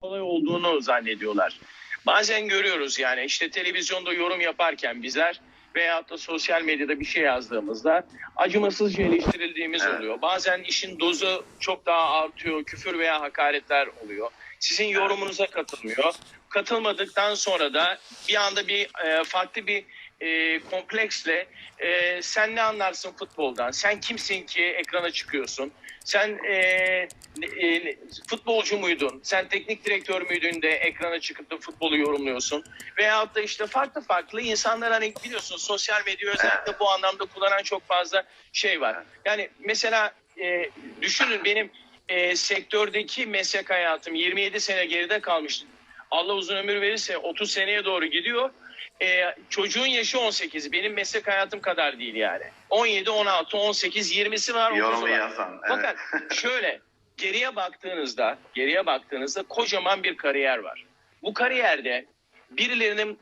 kolay olduğunu zannediyorlar. Bazen görüyoruz yani işte televizyonda yorum yaparken bizler veyahut da sosyal medyada bir şey yazdığımızda acımasızca eleştirildiğimiz Evet. oluyor. Bazen işin dozu çok daha artıyor, küfür veya hakaretler oluyor. Sizin yorumunuza katılmıyor. Katılmadıktan sonra da bir anda bir e, farklı bir e, kompleksle e, sen ne anlarsın futboldan? Sen kimsin ki ekrana çıkıyorsun? Sen e, e, futbolcu muydun? Sen teknik direktör müydün de ekrana çıkıp da futbolu yorumluyorsun? Veyahut da işte farklı farklı insanlar hani biliyorsun sosyal medya özellikle bu anlamda kullanan çok fazla şey var. Yani mesela e, düşünün benim e, sektördeki meslek hayatım 27 sene geride kalmıştı. Allah uzun ömür verirse 30 seneye doğru gidiyor. E, çocuğun yaşı 18. Benim meslek hayatım kadar değil yani. 17, 16, 18, 20'si var. 30'u Yorumu yazan. Evet. Fakat şöyle geriye baktığınızda, geriye baktığınızda kocaman bir kariyer var. Bu kariyerde birilerinin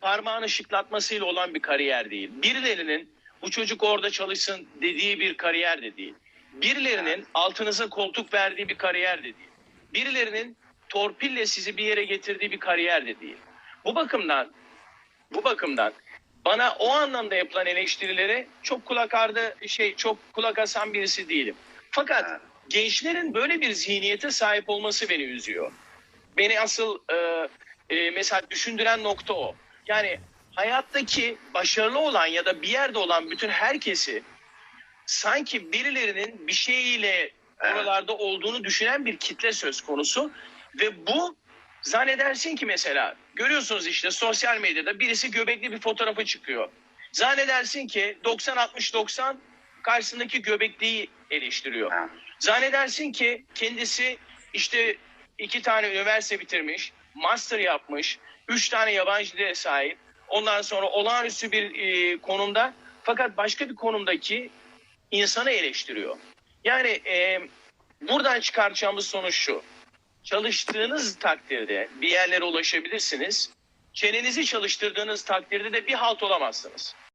parmağını şıklatmasıyla olan bir kariyer değil. Birilerinin bu çocuk orada çalışsın dediği bir kariyer de değil. Birilerinin altınıza koltuk verdiği bir kariyer de değil. Birilerinin torpille sizi bir yere getirdiği bir kariyer de değil. Bu bakımdan bu bakımdan bana o anlamda yapılan eleştirilere çok kulak ardı şey çok kulak asan birisi değilim. Fakat gençlerin böyle bir zihniyete sahip olması beni üzüyor. Beni asıl e, e, mesela düşündüren nokta o. Yani hayattaki başarılı olan ya da bir yerde olan bütün herkesi sanki birilerinin bir şeyiyle Evet. oralarda olduğunu düşünen bir kitle söz konusu ve bu zannedersin ki mesela görüyorsunuz işte sosyal medyada birisi göbekli bir fotoğrafı çıkıyor. Zannedersin ki 90 60 90 karşısındaki göbekliği eleştiriyor. Zannedersin ki kendisi işte iki tane üniversite bitirmiş, master yapmış, üç tane yabancı dile sahip. Ondan sonra olağanüstü bir e, konumda fakat başka bir konumdaki insanı eleştiriyor. Yani e, buradan çıkartacağımız sonuç şu. Çalıştığınız takdirde bir yerlere ulaşabilirsiniz. Çenenizi çalıştırdığınız takdirde de bir halt olamazsınız.